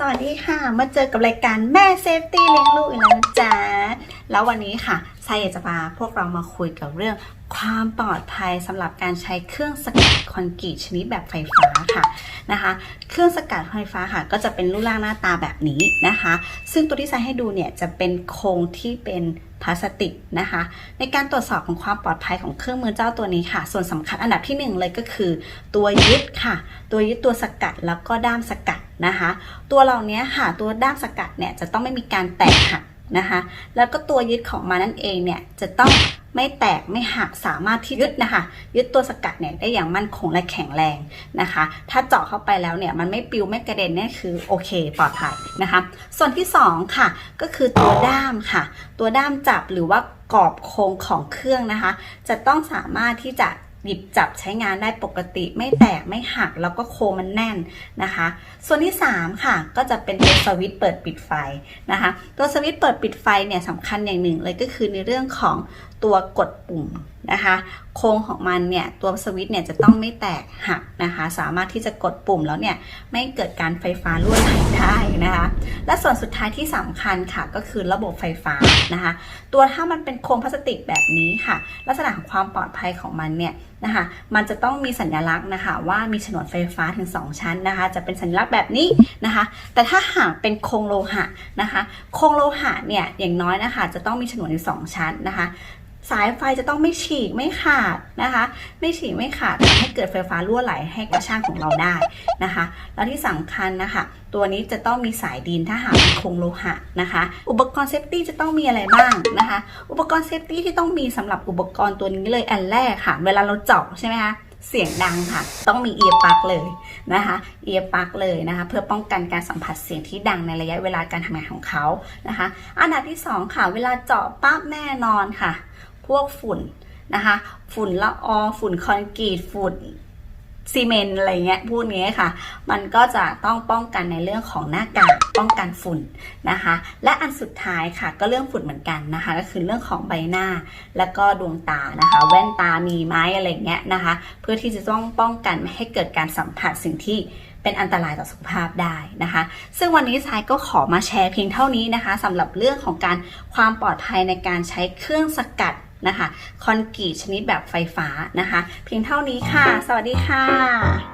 สวัสดีค่ะ มาเจอกับรายการแม่เซฟตี้เลี้ยงลูกอีกแล้วนะจ๊ะแล้ววันนี้ค่ะไซอยากจะพาพวกเรามาคุยกับเรื่องความปลอดภัยสำหรับการใช้เครื่องสกัดคอนกรีตชนิดแบบไฟฟ้าค่ะนะคะ เครื่องสกัดไฟฟ้าค่ะ ก็จะเป็นรูปร่างหน้าตาแบบนี้นะคะ ซึ่งตัวที่ไซให้ดูเนี่ยจะเป็นโครงที่เป็น พลาสติกนะคะ ในการตรวจสอบของความปลอดภัยของเครื่องมือเจ้าตัวนี้ค่ะ ส่วนสำคัญอันดับที่หนึ่งเลยก็คือ ตัวยึดค่ะ ตัวยึดตัวสกัดแล้วก็ด้ามสกัดนะคะ ตัวเหล่านี้ค่ะตัวด้ามสกัดเนี่ยจะต้องไม่มีการแตกหัก นะคะ แล้วก็ตัวยึดของมันนั่นเองเนี่ยจะต้องไม่แตกไม่หักสามารถที่ยึดนะคะ ยึดตัวสกัดเนี่ยได้อย่างมั่นคงและแข็งแรงนะคะ ถ้าเจาะเข้าไปแล้วเนี่ยมันไม่ปิวไม่กระเด็นเนี่ยคือโอเคปลอดภัยนะคะ ส่วนที่สองค่ะก็คือตัวด้ามค่ะ ตัวด้ามจับหรือว่ากรอบโครงของเครื่องนะคะ จะต้องสามารถที่จะ หยิบจับใช้งานได้ปกติไม่แตกไม่หักแล้วก็โคมันแน่นนะคะ ส่วนที่ 3 ค่ะ ก็จะเป็นตัวสวิตช์เปิดปิดไฟนะคะ ตัวสวิตช์เปิดปิดไฟเนี่ยสำคัญอย่างหนึ่งเลยก็คือในเรื่องของตัวกดปุ่ม นะคะ โครงของมันเนี่ยตัวสวิตช์เนี่ยจะต้องไม่แตกหักนะคะ สามารถที่จะกดปุ่มแล้วเนี่ยไม่เกิดการไฟฟ้ารั่วไหลได้นะคะ และส่วนสุดท้ายที่สำคัญค่ะก็คือระบบไฟฟ้านะคะ ตัวถ้ามันเป็นโครงพลาสติกแบบนี้ค่ะ ลักษณะของความปลอดภัยของมันเนี่ยนะคะ มันจะต้องมีสัญลักษณ์นะคะ ว่ามีฉนวนไฟฟ้าถึง 2 ชั้นนะคะ จะเป็นสัญลักษณ์แบบนี้นะคะ แต่ถ้าหากเป็นโครงโลหะนะคะ โครงโลหะเนี่ยอย่างน้อยนะคะ จะต้องมีฉนวนอยู่สองชั้นนะคะ สายไฟจะต้องไม่ฉีกไม่ขาดนะคะ ไม่ฉีกไม่ขาดทำให้เกิดไฟฟ้ารั่วไหลให้กับช่างของเราได้นะคะ แล้วที่สำคัญนะคะ ตัวนี้จะต้องมีสายดินถ้าหากเป็นโครงโลหะนะคะ อุปกรณ์เซฟตี้จะต้องมีอะไรบ้างนะคะ อุปกรณ์เซฟตี้ที่ต้องมีสำหรับอุปกรณ์ตัวนี้เลยอันแรกค่ะ เวลาเราเจาะใช่ไหมคะเสียงดังค่ะ ต้องมีเอียร์ปลั๊กเลยนะคะ เอียร์ปลั๊กเลยนะคะ เพื่อป้องกันการสัมผัสเสียงที่ดังในระยะเวลาการทำงานของเขานะคะ อันดับที่สองค่ะ เวลาเจาะปั๊บแน่นอนค่ะ พวกฝุ่นนะคะ ฝุ่นละอองฝุ่นคอนกรีตฝุ่นซีเมนต์อะไรเงี้ยพูดงี้ค่ะ มันก็จะต้องป้องกันในเรื่องของหน้ากากป้องกันฝุ่นนะคะ และอันสุดท้ายค่ะก็เรื่องฝุ่นเหมือนกันนะคะ ก็คือเรื่องของใบหน้าแล้วก็ดวงตานะคะ แว่นตามีไหมอะไรเงี้ยนะคะ เพื่อที่จะต้องป้องกันไม่ให้เกิดการสัมผัสสิ่งที่เป็นอันตรายต่อสุขภาพได้นะคะ ซึ่งวันนี้ทรายก็ขอมาแชร์เพียงเท่านี้นะคะสำหรับเรื่องของการความปลอดภัยในการใช้เครื่องสกัด นะคะคอนกรีตชนิดแบบไฟฟ้านะคะ เพียงเท่านี้ค่ะ สวัสดีค่ะ